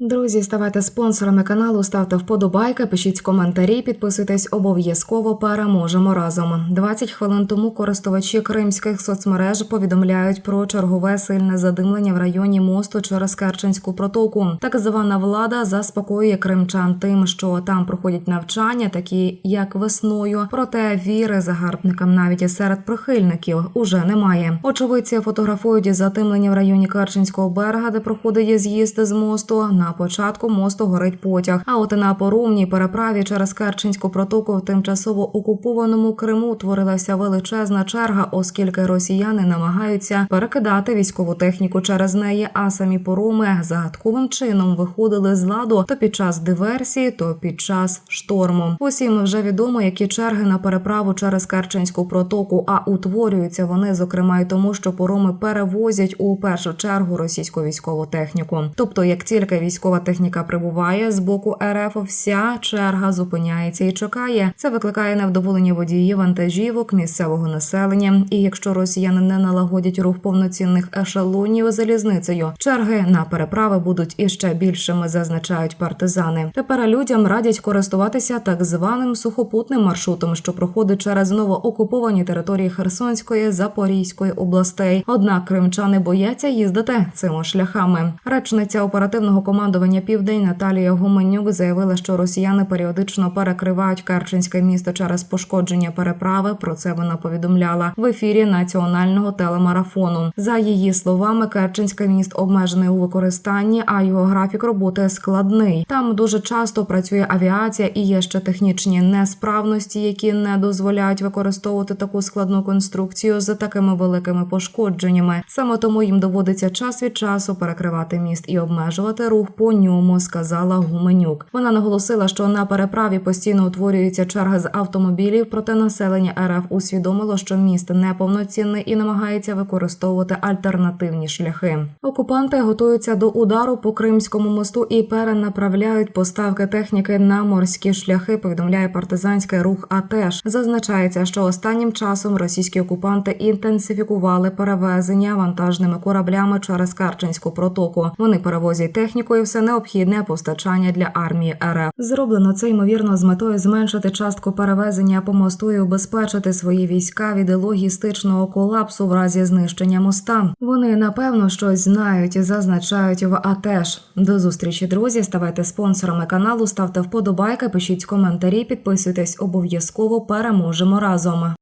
Друзі, ставайте спонсорами каналу, ставте вподобайки, пишіть коментарі, підписуйтесь обов'язково. Переможемо разом. 20 хвилин тому користувачі кримських соцмереж повідомляють про чергове сильне задимлення в районі мосту через Керченську протоку. Так звана влада заспокоює кримчан тим, що там проходять навчання, такі як весною. Проте віри загарбникам навіть і серед прихильників уже немає. Очевидці фотографують затемнення в районі Керченського берега, де проходить з'їзд з мосту. На початку мосту горить потяг. А от на порумній переправі через Керченську протоку в тимчасово окупованому Криму творилася величезна черга, оскільки росіяни намагаються перекидати військову техніку через неї. А самі поруми загадковим чином виходили з ладу то під час диверсії, то під час шторму. Усім вже відомо, які черги на переправу через Керченську протоку. А утворюються вони зокрема й тому, що пороми перевозять у першу чергу російську військову техніку. Тобто, як тільки військова техніка прибуває з боку РФ, вся черга зупиняється і чекає. Це викликає невдоволення водіїв, вантажівок, місцевого населення. І якщо росіяни не налагодять рух повноцінних ешелонів залізницею, черги на переправи будуть іще більшими, зазначають партизани. Тепер людям радять користуватися так званим сухопутним маршрутом, що проходить через новоокуповані території Херсонської, Запорізької областей. Однак кримчани бояться їздити цими шляхами. Речниця оперативного командування Південь Наталія Гуменюк заявила, що росіяни періодично перекривають Керченське місто через пошкодження переправи. Про це вона повідомляла в ефірі національного телемарафону. За її словами, Керченське міст обмежений у використанні, а його графік роботи складний. Там дуже часто працює авіація і є ще технічні несправності, які не дозволяють використовувати таку складну конструкцію з такими великими пошкодженнями. Саме тому їм доводиться час від часу перекривати міст і обмежувати рух по ньому, сказала Гуменюк. Вона наголосила, що на переправі постійно утворюється черга з автомобілів, проте населення РФ усвідомило, що міст неповноцінний і намагається використовувати альтернативні шляхи. Окупанти готуються до удару по Кримському мосту і перенаправляють поставки техніки на морські шляхи. Повідомляє партизанський рух. АТЕШ. зазначається, що останнім часом російські окупанти інтенсифікували перевезення вантажними кораблями через Карченську протоку. Вони перевозять техніку і все необхідне постачання для армії РФ. Зроблено це ймовірно з метою зменшити частку перевезення по мосту і убезпечити свої війська від логістичного колапсу в разі знищення моста. Вони напевно щось знають і зазначають в АТЕШ. До зустрічі, друзі. Ставайте спонсорами каналу, ставте вподобайки, пишіть коментарі, підписуйтесь обов'язково. Переможемо разом.